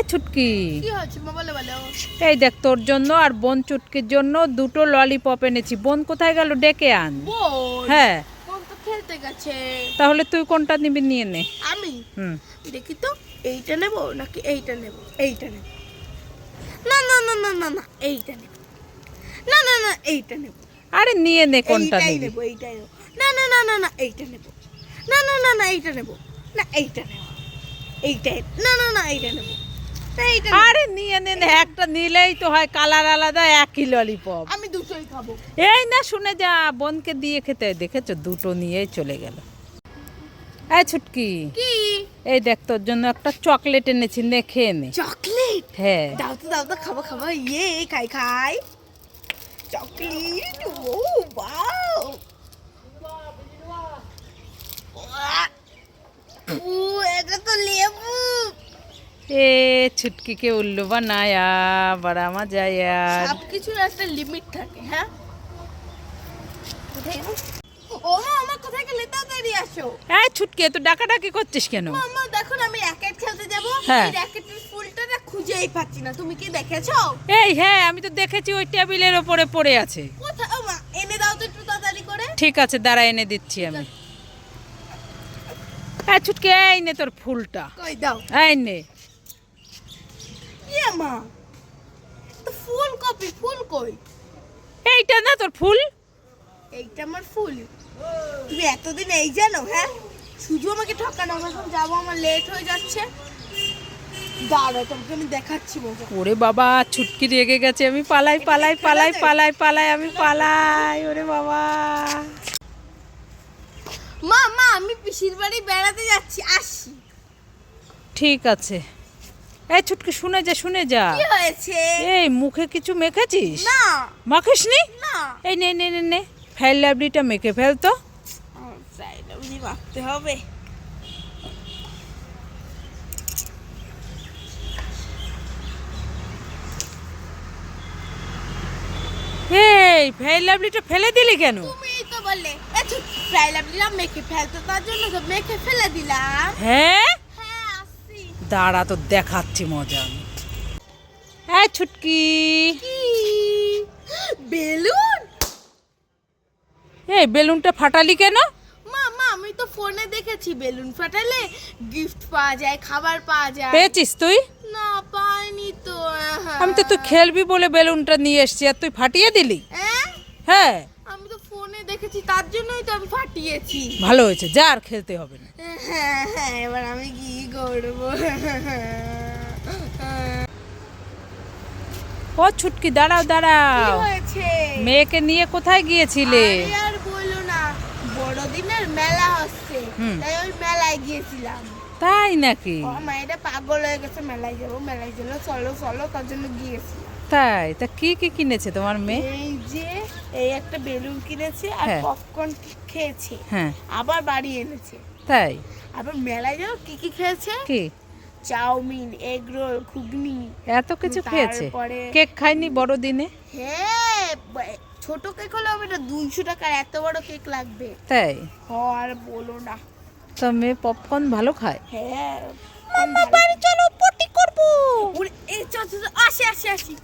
এই ছুটকি এই দেখ তোর জন্য আর বোন চুটকির জন্য দুটো ললিপপ এনেছি বোন কোথায় গেল ডেকে আন হ্যাঁ খেলতে গেছে তাহলে তুই কোনটা নিবি নিয়ে নে আমি হুম দেখি তো এইটা নেব নাকি এইটা নেব এইটা নেব না না না না না না এইটা নেব না না না এইটা নেব আরে নিয়ে নে কোনটা নিবি এইটাই নেব না না না না না এইটা নেব না না না না এইটা নেব না এইটা নেব এইটাই না না না এইটা নেব। আরে নিয়ে একটা নিলেই তো হয় কালার আলাদা একই ললিপপ আমি দুটোই খাব। এই না শুনে যা বোনকে দিয়ে খেতে। দেখেছ? দুটো নিয়েই চলে গেল। এই ছুটকি কি? এই দেখ তোর জন্য একটা চকলেট এনেছি নে খেয়ে নে। চকলেট? হ্যাঁ। দাও তো দাও তো খাব খাব। ইয়ে খাই খাই। চকলেট ও বাও ও এ ছুটকিকে উল্লু বানায়া বড়া মজা यार সব কিছুর একটা লিমিট থাকে হ্যাঁ? ও মা আমার কোথায় গেলে? তাড়াতাড়ি আসো। এই ছুটকি তো ডাকাডাকি করছিস কেন? মামা দেখো আমি র্যাকেট খেলতে যাব। হ্যাঁ। এই র্যাকেটের ফুলটা না খুঁজেই পাচ্ছি না। তুমি কি দেখেছ? এই হ্যাঁ আমি তো দেখেছি ওই টেবিলের ওপরে পড়ে আছে। কোথায় মা এনে দাও তো একটু তাড়াতাড়ি করে। ঠিক আছে দাঁড়া এনে দিচ্ছি আমি। এই ছুটকি এই নে তোর ফুলটা। কই দাও। এই নে। মা। তো ফুল কপি ফুল কই? এইটা না তোর ফুল? এইটা আমার ফুল। তুমি এতদিন এই জানো হ্যাঁ? শুধু আমাকে ঠকানো আমি এখন যাব আমার লেট হয়ে যাচ্ছে। দাঁড়াও তোমাকে আমি দেখাচ্ছি মজা। ওরে বাবা ছুটকি রেগে গেছে। আমি পালাই পালাই পালাই পালাই পালাই আমি পালাই। ওরে বাবা। মা মা আমি পিসির বাড়ি বেড়াতে যাচ্ছি আসি ঠিক আছে। এই ছুটকি শুনে যা শুনে যা। কি হয়েছে? এই মুখে কিছু মেখেছিস? না। মাখিস নি। এই নে নে নে নে। ফেল মেখে ফেল তো। মাখতে হবে। এই ফেল ফেলে দিলি কেন? তুমি তো বললে লাভলিলাম মেখে ফেলতে তার জন্য তো মেখে ফেলে দিলাম। হ্যাঁ? হ্যাঁ দাঁড়া তো দেখাচ্ছি মজা। আমি হ্যাঁ ছুটকি বেলুন? এই বেলুনটা ফাটালি কেন? মা মা আমি তো ফোনে দেখেছি বেলুন ফাটালে গিফট পাওয়া যায় খাবার পাওয়া যায়। পেয়েছিস তুই? না পাইনি তো আমি তো তুই খেলবি বলে বেলুনটা নিয়ে এসছি আর তুই ফাটিয়ে দিলি? হ্যাঁ? ফোনে দেখেছি তার জন্যই তো আমি ফাটিয়েছি। ভালো হয়েছে যা আর খেলতে হবে না। হ্যাঁ হ্যাঁ এবার আমি কি করব? ও ছুটকি দাঁড়াও দাঁড়াও। হয়েছে? মেয়েকে নিয়ে কোথায় গিয়েছিলে? আরে আর বলো না বড়দিনের মেলা হচ্ছে হুম। তাই ওই মেলায় গিয়েছিলাম। তাই নাকি? ও মায়েরা পাগল হয়ে গেছে মেলায় যাব মেলায় চলো চলো তার জন্য গিয়েছিলাম। তাই? তা কি কি কিনেছে তোমার মেয়ে? এই যে এই একটা বেলুন কিনেছে আর হ্যাঁ। পপকর্ন খেয়েছে। হ্যাঁ। আবার বাড়ি এনেছে। তাই? আবার মেলায় যাব কি কি খেয়েছে? কি? চাউমিন এগ রোল ঘুগনি। এত কিছু খেয়েছে? তারপরে- কেক খায়নি বড়দিনে হ্যাঁ বা- ছোট কেক হলে হবে না দুইশো টাকার এত বড় কেক লাগবে। তাই? হ আর বলো না। তা মেয়ে পপকর্ন ভালো খায়? হ্যাঁ। বাড়ি চলো পটি করব। এই চল, আসি আসি আসি।